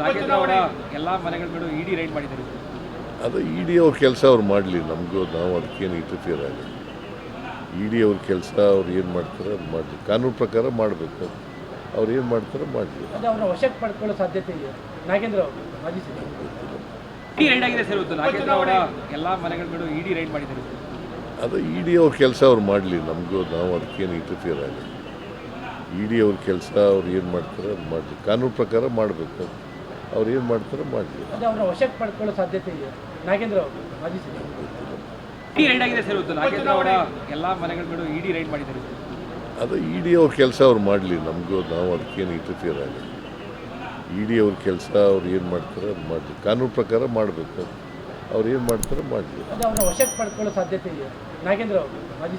ನಾಗೇಂದ್ರ ಅವರ ಎಲ್ಲಾ ಮನೆಗಳು ಇಡಿ ರೈಡ್ ಮಾಡಿದ್ದಾರೆ. ಅದು ಇ ಡಿ ಅವ್ರ ಕೆಲಸ ಅವ್ರು ಮಾಡಲಿ ನಮಗೂ ನಾವು ಅದಕ್ಕೇನು ಇಂಟರ್ಫಿಯರ್ ಆಗಲಿ ಇ ಡಿ ಅವ್ರ ಕೆಲಸ ಅವ್ರು ಏನು ಮಾಡ್ತಾರೆ ಅದು ಮಾಡಲಿ ಕಾನೂನು ಪ್ರಕಾರ ಮಾಡಬೇಕು. ಅವ್ರು ಏನು ಮಾಡ್ತಾರೆ ಮಾಡಲಿ. ವಶಕ್ಕೆ ಪಡ್ಕೊಳ್ಳೋ ಸಾಧ್ಯತೆ ಇದೆ. ನಾಗೇಂದ್ರ ಅವರು ಮಾಜಿ ಸಚಿವರು ರೈಡ್ ಆಗಿದೆ ಸರ್ ಇವತ್ತು. ನಾಗೇಂದ್ರ ಅವರ ಎಲ್ಲಾ ಮನೆಗಳು ಇಡಿ ರೈಡ್ ಮಾಡಿದ್ದಾರೆ. ಅದು ಇ ಡಿ ಅವ್ರ ಕೆಲಸ ಅವ್ರು ಮಾಡಲಿ. ನಮಗೂ ನಾವು ಅದಕ್ಕೇನು ಇಂಟರ್ಫಿಯರ್ ಆಗಲಿ ಇ ಡಿ ಅವ್ರ ಕೆಲಸ ಅವ್ರು ಏನು ಮಾಡ್ತಾರೆ ಅದು ಮಾಡಲಿ. ಕಾನೂನು ಪ್ರಕಾರ ಮಾಡಬೇಕು. ಅವ್ರು ಏನು ಮಾಡ್ತಾರೋ ಮಾಡಲಿ. ಅದು ಅವರ ವಶಕ್ಕೆ ಪಡ್ಕೊಳ್ಳೋ ಸಾಧ್ಯತೆ ಇದೆ. ನಾಗೇಂದ್ರ ಅವರು ಮಾಜಿ ಇಡಿ ರೈಡ್ ಆಗಿದೆ ಸರ್ ಇವತ್ತು. ನಾಗೇಂದ್ರ ಅವರ ಎಲ್ಲಾ ಮನೆಗಳು ಇಡಿ ರೈಡ್ ಮಾಡಿದ್ದಾರೆ ಅದು ಇ ಡಿ ಅವ್ರ ಕೆಲಸ ಅವ್ರು ಮಾಡಲಿ. ನಮಗೂ ನಾವು ಅದಕ್ಕೇನು ಇಂಟರ್ಫಿಯರ್ ಆಗಲಿ ಇ ಡಿ ಅವ್ರ ಕೆಲಸ ಅವ್ರು ಏನು ಮಾಡ್ತಾರೆ ಅದು ಮಾಡಲಿ. ಕಾನೂನು ಪ್ರಕಾರ ಮಾಡಬೇಕು. ಅವ್ರು ಏನು ಮಾಡ್ತಾರೆ ಮಾಡಲಿ. ಅದು ಅವರ ವಶಕ್ಕೆ ಪಡ್ಕೊಳ್ಳೋ ಸಾಧ್ಯತೆ ಇದೆ. ನಾಗೇಂದ್ರ ಅವರು ಮಾಜಿ